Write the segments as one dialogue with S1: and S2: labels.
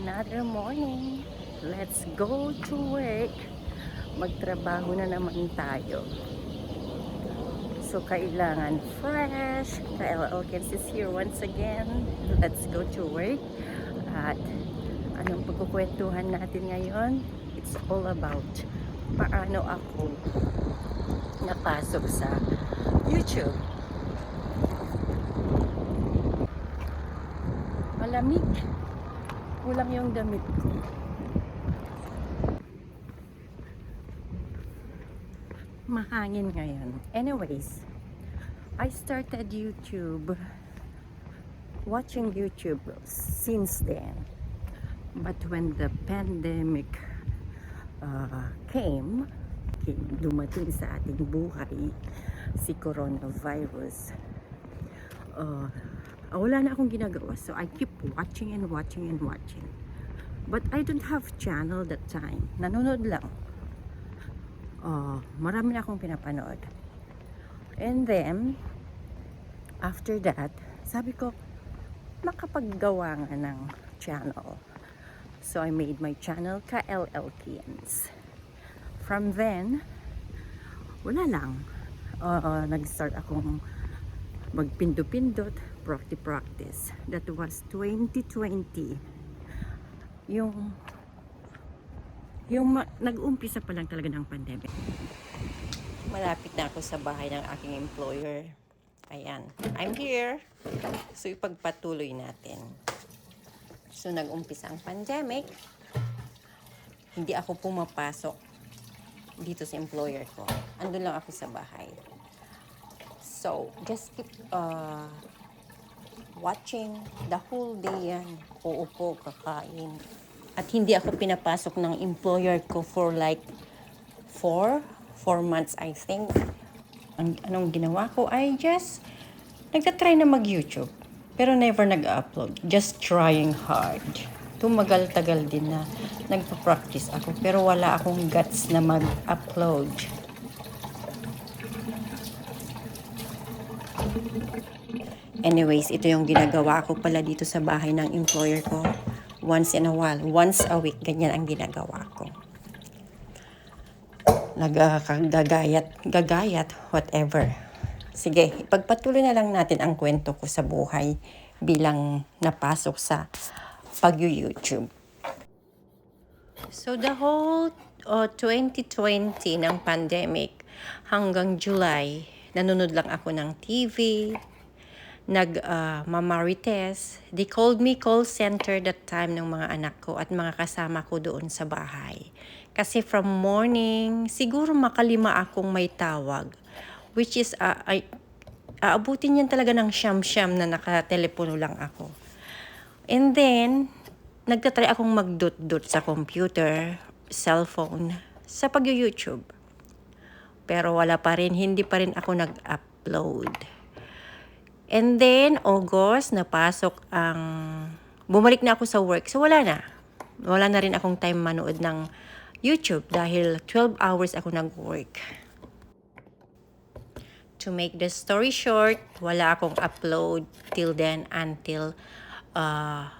S1: Another morning. Let's go to work. Magtrabaho na naman tayo. So, kailangan fresh. Kyle Elkins is here once again. Let's go to work. At anong pagkukwentuhan natin ngayon? It's all about paano ako napasok sa YouTube. Malamig. Kulang yung damit ko. Mahangin ngayon. Anyways, I started YouTube, watching YouTube since then. But when the pandemic uh, came, came, dumating sa ating buhay, si coronavirus, uh, wala na akong ginagawa. So I keep watching and watching and watching. But I don't have channel that time. Nanonood lang. Uh, marami na akong pinapanood. And then, after that, sabi ko, makapaggawa nga ng channel. So I made my channel, KLLKians. From then, wala lang. Uh, nag-start akong magpindot-pindot, practice-practice. That was 2020. Yung yung nag-umpisa pa lang talaga ng pandemic. Malapit na ako sa bahay ng aking employer. Ayan. I'm here. So, ipagpatuloy natin. So, nag-umpisa ang pandemic. Hindi ako pumapasok dito sa employer ko. Andun lang ako sa bahay. So, just keep uh, watching the whole day yan. Uupo, kakain. At hindi ako pinapasok ng employer ko for like four, four months I think. Ang, anong ginawa ko ay just nagtatry na mag-YouTube. Pero never nag-upload. Just trying hard. Tumagal-tagal din na nagpa-practice ako. Pero wala akong guts na mag-upload. Anyways, ito yung ginagawa ko pala dito sa bahay ng employer ko. Once in a while, once a week, ganyan ang ginagawa ko. Nagagagayat, gagayat, whatever. Sige, ipagpatuloy na lang natin ang kwento ko sa buhay bilang napasok sa pag-YouTube. So the whole uh, 2020 ng pandemic hanggang July, nanonood lang ako ng TV, nag uh, mamarites. They called me call center that time ng mga anak ko at mga kasama ko doon sa bahay. Kasi from morning, siguro makalima akong may tawag. Which is, uh, ay, aabutin yan talaga ng siyam-siyam na nakatelepono lang ako. And then, nagtatry akong magdut-dut sa computer, cellphone, sa pag-YouTube. Pero wala pa rin, hindi pa rin ako nag-upload. And then, August, napasok ang... Bumalik na ako sa work. So, wala na. Wala na rin akong time manood ng YouTube dahil 12 hours ako nag-work. To make the story short, wala akong upload till then until uh,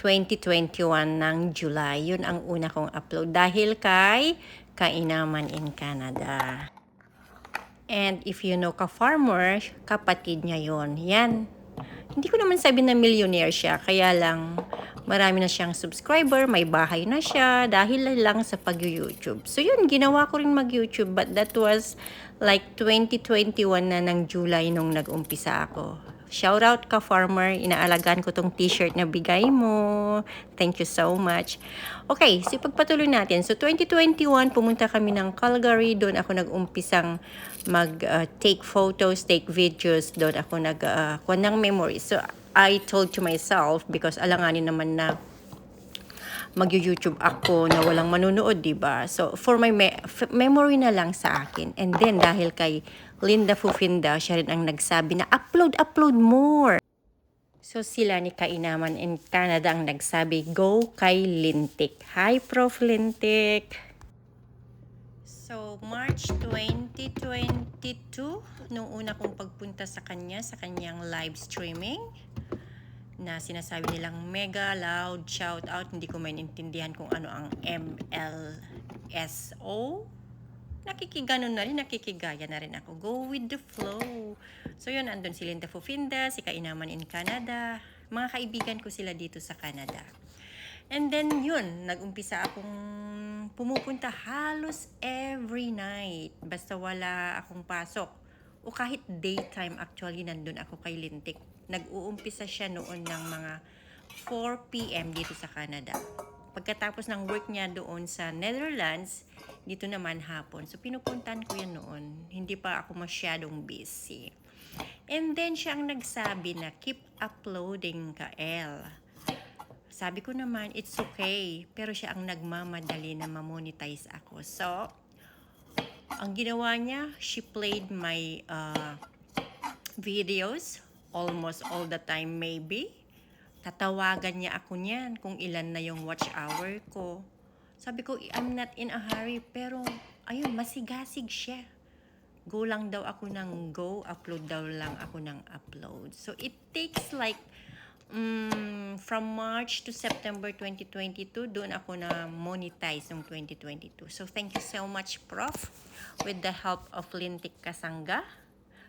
S1: 2021 ng July. Yun ang una kong upload dahil kay Kainaman in Canada. And if you know ka-farmer, kapatid niya yon. Yan. Hindi ko naman sabi na millionaire siya, kaya lang marami na siyang subscriber, may bahay na siya, dahil lang sa pag-YouTube. So yun, ginawa ko rin mag-YouTube, but that was like 2021 na ng July nung nag-umpisa ako. Shout out ka farmer, inaalagaan ko tong t-shirt na bigay mo. Thank you so much. Okay, so pagpatuloy natin. So 2021, pumunta kami ng Calgary. Doon ako nag-umpisang mag-take photos, take videos. Doon ako nag uh, ng memories. So I told to myself, because alanganin naman na mag-YouTube ako na walang manunood, 'di ba? So for my me- memory na lang sa akin. And then dahil kay Linda Fufinda, siya rin ang nagsabi na upload, upload more. So sila ni Kainaman in Canada ang nagsabi, go kay Lintik. Hi, Prof. Lintik! So, March 2022, nung una kong pagpunta sa kanya, sa kanyang live streaming,
S2: na sinasabi nilang mega loud shout out. Hindi ko maintindihan kung ano ang MLSO. Nakikigano na rin, nakikigaya na rin ako. Go with the flow. So yun, andun si Linda Fufinda, si Kainaman in Canada. Mga kaibigan ko sila dito sa Canada. And then yun, nag-umpisa akong pumupunta halos every night. Basta wala akong pasok. O kahit daytime actually nandun ako kay Lintik. Nag-uumpisa siya noon ng mga 4 p.m. dito sa Canada. Pagkatapos ng work niya doon sa Netherlands, dito naman hapon. So pinupuntan ko yan noon. Hindi pa ako masyadong busy. And then siya ang nagsabi na keep uploading ka, El. Sabi ko naman, it's okay. Pero siya ang nagmamadali na mamonetize ako. So, ang ginawa niya, she played my uh, videos almost all the time maybe. Tatawagan niya ako niyan kung ilan na yung watch hour ko. Sabi ko, I'm not in a hurry. Pero, ayun, masigasig siya. Go lang daw ako ng go, upload daw lang ako ng upload. So, it takes like mm, from March to September 2022, doon ako na monetize ng 2022. So, thank you so much, Prof. With the help of Lintik Kasangga.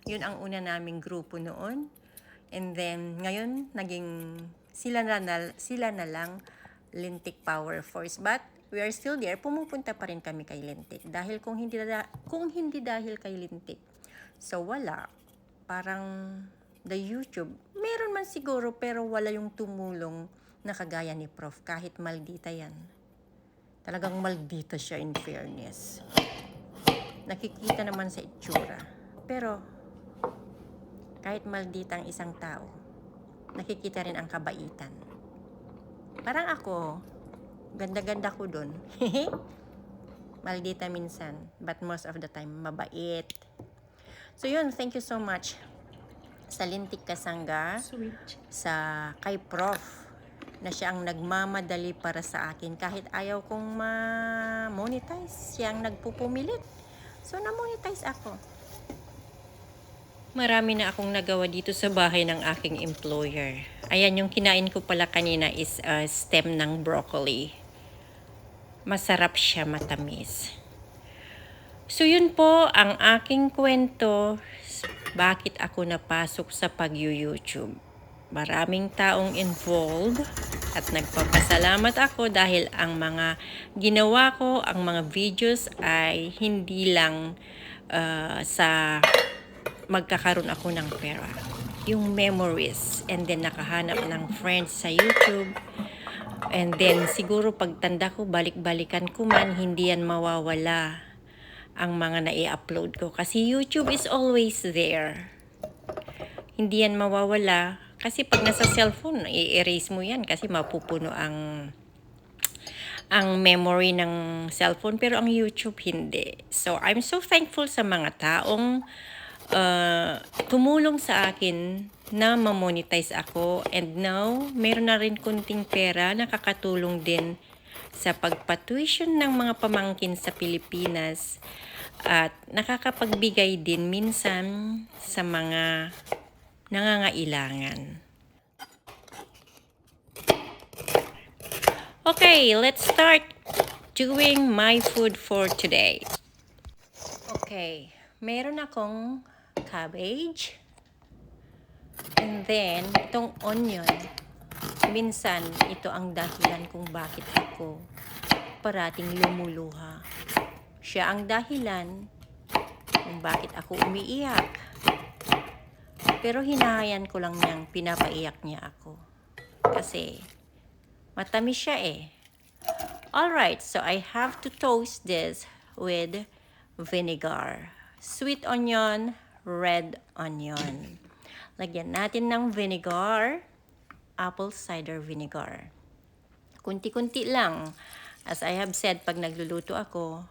S2: Yun ang una naming grupo noon. And then, ngayon, naging sila na, na, sila na lang Lintik Power Force. But, we are still there. Pumupunta pa rin kami kay Lintik. Dahil kung hindi, kung hindi dahil kay Lintik, so wala. Parang the YouTube, meron man siguro pero wala yung tumulong na kagaya ni Prof. Kahit maldita yan. Talagang maldita siya in fairness. Nakikita naman sa itsura. Pero, kahit maldita ang isang tao, nakikita rin ang kabaitan. Parang ako, ganda-ganda ko dun. maldita minsan, but most of the time, mabait. So yun, thank you so much sa Lintik Kasangga,
S1: Sweet.
S2: sa kay Prof na siya ang nagmamadali para sa akin kahit ayaw kong ma-monetize siya ang nagpupumilit so na-monetize ako marami na akong nagawa dito sa bahay ng aking employer. Ayan yung kinain ko pala kanina is uh, stem ng broccoli. Masarap siya matamis. So yun po ang aking kwento. Bakit ako napasok sa pag-YouTube. Maraming taong involved at nagpapasalamat ako dahil ang mga ginawa ko, ang mga videos ay hindi lang uh, sa magkakaroon ako ng pera. Yung memories and then nakahanap ng friends sa YouTube. And then siguro pagtanda ko, balik-balikan ko man, hindi yan mawawala ang mga nai-upload ko. Kasi YouTube is always there. Hindi yan mawawala. Kasi pag nasa cellphone, i-erase mo yan kasi mapupuno ang ang memory ng cellphone pero ang YouTube hindi. So I'm so thankful sa mga taong uh, tumulong sa akin na ma-monetize ako and now meron na rin kunting pera nakakatulong din sa pagpatuition ng mga pamangkin sa Pilipinas at nakakapagbigay din minsan sa mga nangangailangan. Okay, let's start doing my food for today. Okay, meron akong cabbage. And then, itong onion. Minsan, ito ang dahilan kung bakit ako parating lumuluha. Siya ang dahilan kung bakit ako umiiyak. Pero hinahayan ko lang niyang pinapaiyak niya ako. Kasi matamis siya eh. Alright, so I have to toast this with vinegar. Sweet onion, red onion. Lagyan natin ng vinegar, apple cider vinegar. Kunti-kunti lang. As I have said, pag nagluluto ako,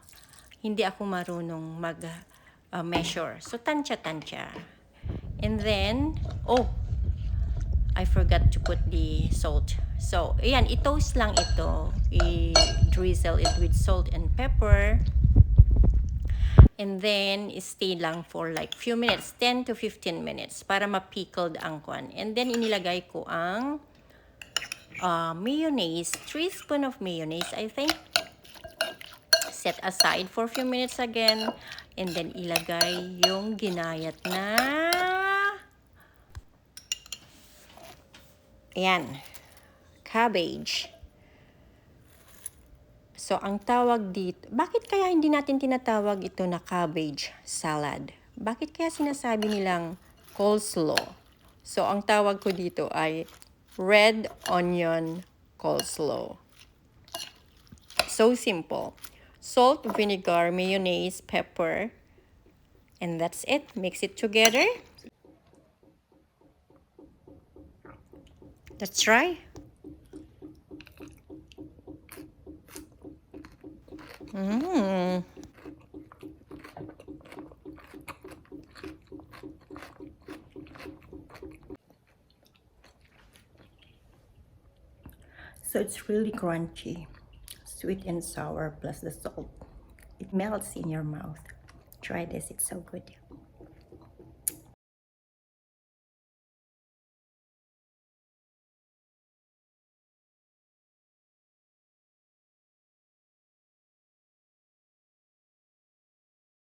S2: hindi ako marunong mag-measure. so, tansya-tansya. And then, oh, I forgot to put the salt. So, ayan, i-toast lang ito. I-drizzle it with salt and pepper. And then, stay lang for like few minutes, 10 to 15 minutes para ma-pickled ang kwan. And then, inilagay ko ang uh, mayonnaise, 3 spoon of mayonnaise, I think. Set aside for few minutes again. And then, ilagay yung ginayat na Ayan. Cabbage. So, ang tawag dito, bakit kaya hindi natin tinatawag ito na cabbage salad? Bakit kaya sinasabi nilang coleslaw? So, ang tawag ko dito ay red onion coleslaw. So simple. Salt, vinegar, mayonnaise, pepper, and that's it. Mix it together. Let's try. Mmm.
S1: So it's really crunchy, sweet and sour plus the salt. It melts in your mouth. Try this, it's so good.